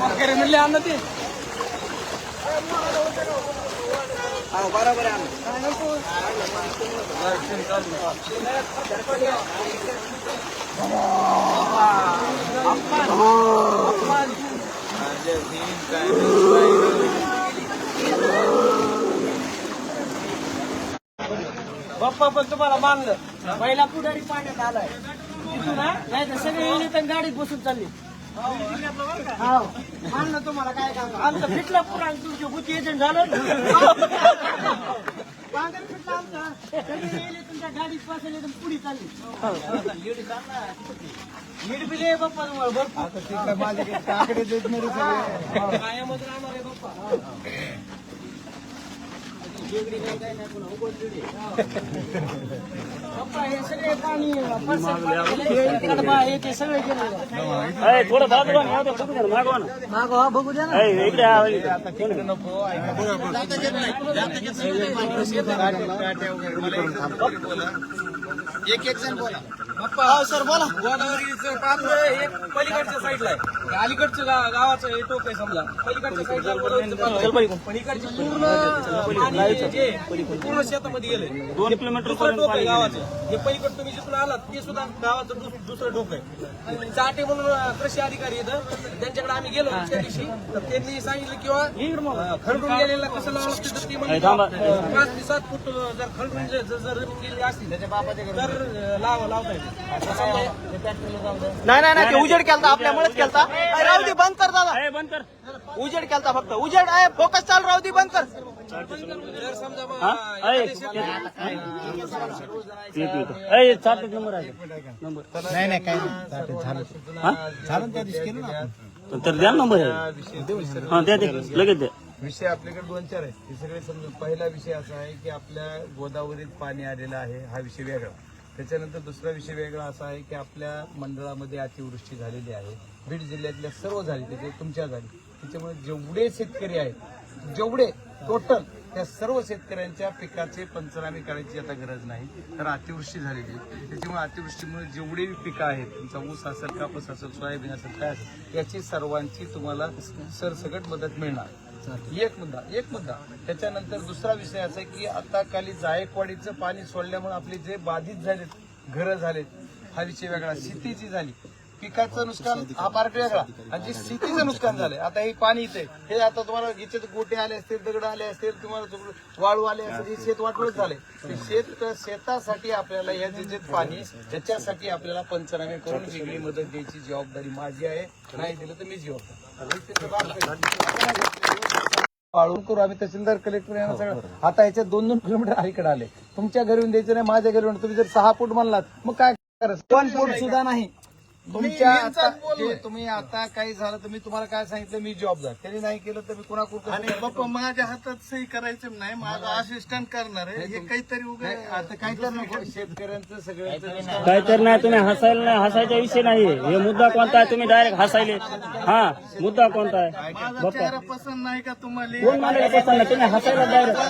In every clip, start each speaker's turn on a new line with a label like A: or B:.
A: वगैरे म्हणले अन्न ते बरोबर बाप्पा पण तुम्हाला मानलं पहिला पुढारी पाण्यात आलाय नाही तर सगळे येणे तर गाडीत बसून चालली. हो मानलं तुम्हाला काय काम? आमचं फिटलं पुराण तुमची बुद्धी एजंट झालं. पांढर फिटलं आमचं. सगळे येणे तुमच्या गाडीत बसले पुढे चालली. लीड बाप्पा तुम्हाला भरपूर.
B: माझ्याकडे काकडे देत नाही रे सगळे.
A: कायमच राहणार आहे बाप्पा. शेगडी काय काय नाही पुन्हा उभं शेगडी. बाप्पा हे सगळे पाणी पर्सेंट पाणी हे कडबा हे ते सगळे गेले
C: थोडं बाजूला न्या ते बघू द्या ना, मागवा ना.
A: मागवा बघू द्या ना
C: ए, इकडे या, इकडे.
B: आता तिकडे नको ऐका. काट्या वगैरे मला एक जण तरी बोला. एक एक जण बोला
A: बाप्पा सर बोला गोदावरीचं पात्र एक पलीकडच्या साईडला आहे अलीकडच्या गा- गावाचं हे टोक आहे समजा. पलीकडच्या साईडला गोदावरीचं पात्र आहे. पण इकडचे पूर्ण पाणी जे पूर्ण शेतामध्ये गेले
C: दोन किलोमीटर
A: टोक आहे गावाचं. हे पलीकडे तुम्ही जिथून आलात ते सुद्धा गावाचं दुस- दुसरं टोक आहे. चाटे म्हणून कृषी अधिकारी येतं त्यांच्याकडे आम्ही गेलो त्या दिवशी. तर त्यांनी सांगितलं किंवा खरडून गेलेला कसं लावलं तर ते म्हणजे पाच ते सात फूट जर खरडून जे- जर गेली असतील तर लाव लावता येईल. हे.
D: नाही नाही नाही ते उजेड केलता आपल्यामुळेच केलता. राहू दे बंद कर दादा.
C: ए, बंद कर.
D: उजेड केलता फक्त. उजेड आहे फोकस चालू राहू दे बंद कर.
C: हा? ए, ते. ए, एक नंबर आहे. नंबर.
B: नाही नाही काय नाही. चालतंय, झालं.
C: हा?
B: झालं ना त्या दिवशी केलं ना आपण.
C: तर द्या ना नंबर हा द्या द्या. लगेच द्या.
B: विषय आपल्याकडे दोन चार आहेत. हे सगळे समजून पहिला विषय असा आहे की आपल्या गोदावरीत पाणी आलेलं आहे. हा विषय वेगळा. त्याच्यानंतर दुसरा विषय वेगळा असा आहे की आपल्या मंडळामध्ये अतिवृष्टी झालेली आहे. बीड जिल्ह्यातल्या सर्व झाली त्याचे तुमच्या झाली. त्याच्यामुळे जेवढे शेतकरी आहेत जेवढे टोटल त्या सर्व शेतकऱ्यांच्या पिकाचे पंचनामे करायची आता गरज नाही. तर अतिवृष्टी झालेली आहे. त्याच्यामुळे अतिवृष्टीमुळे जेवढे पिकं आहेत तुमचा ऊस असेल कापूस असेल सोयाबीन असेल काय असेल याची सर्वांची तुम्हाला सरसकट मदत मिळणार. एक मुद्दा एक मुद्दा. त्याच्यानंतर दुसरा विषय असा आहे की आता खाली जायकवाडीचं पाणी सोडल्यामुळे आपले जे बाधित झालेत घरं झालेत हा विषय वेगळा. शेतीची झाली. पिकाचं नुकसान हा पार्ट वेगळा. आणि जे शेतीचं नुकसान झालंय आता हे पाणी इथे हे आता तुम्हाला इथे गोटे आले असतील दगड आले असतील तुम्हाला वाळू आले असतील हे शेत वाटवत झाले शेत शेतासाठी आपल्याला या जे पाणी त्याच्यासाठी आपल्याला पंचनामे करून वेगळी मदत द्यायची जबाबदारी माझी आहे. नाही दिलं तर मी जबाबदार वाळून करू आम्ही तहसीलदार कलेक्टर यांना सगळं. आता याच्यात दोन दोन किलोमीटर अलीकडे आले. तुमच्या घरी येऊन द्यायचं नाही माझ्या घरी येऊन. तुम्ही जर सहा फूट म्हणलात मग काय करा पण फूट सुद्धा नाही. तुमच्या आता जे तुम्ही आता काही झालं तर मी तुम्हाला काय सांगितलं? मी जॉबदार त्यांनी नाही केलं तर मी कुणा
E: आणि बाप्पा माझ्या हातात सही करायचं नाही माझा असिस्टंट करणार आहे. हे काहीतरी उगा
B: आता काय तर नको शेतकऱ्यांचं सगळ्यांचं
C: काय तर नाही तुम्ही हसायला नाही हसायचा विषय नाही. हे मुद्दा कोणता आहे? तुम्ही डायरेक्ट हसायले. हा मुद्दा कोणता आहे?
E: माझा
C: बाप्पा.
E: चेहरा पसंत नाही का तुम्हाला?
C: कोण मानायला पसंत नाही? तुम्ही हसायला डायरेक्ट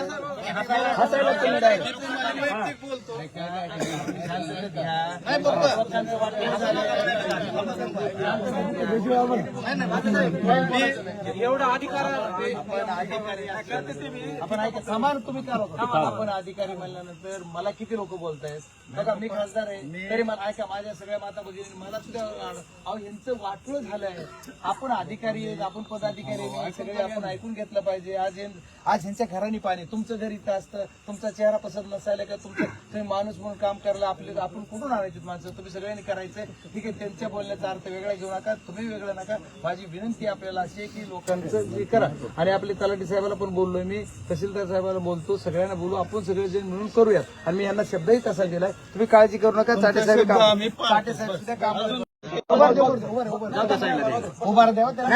C: हसायला तुम्ही डायरेक्ट
E: वैयक्तिक बोलतो
A: एवढा अधिकार
B: एवढा अधिकारी समान तुम्ही करा आपण अधिकारी म्हणल्यानंतर मला किती लोक बोलतायत बघा मी खासदार आहे तरी मला ऐका माझ्या सगळ्या माता भगिनी मला सुद्धा अहो यांचं वाटलं झालंय आपण अधिकारी आहेत आपण पदाधिकारी आहे, सगळे आपण ऐकून घेतलं पाहिजे आज आज ह्यांच्या घराने पाणी तुमचं घर इथं असतं तुमचा चेहरा पसंत नसायला का तुमचं तुम्ही माणूस म्हणून काम करायला आपले आपण कुठून आणायचे माणसं तुम्ही सगळ्यांनी करायचंय. ठीक आहे त्यांच्या बोलण्याचा अर्थ वेगळा घेऊ नका तुम्ही वेगळं नका माझी विनंती आपल्याला अशी आहे की लोकांचं जे करा आणि आपले तलाठी साहेबाला पण बोललोय मी तहसीलदार साहेबाला बोलतो सगळ्यांना बोलू आपण सगळेजण मिळून करूयात आणि मी यांना शब्दही तसा दिलाय तुम्ही काळजी करू नका चाटे साहेब काम चाटे साहेब सुद्धा काम करतात. उभा राहा, उभा राहा, उभा राहा. उभा राहा, द्यावं त्याला.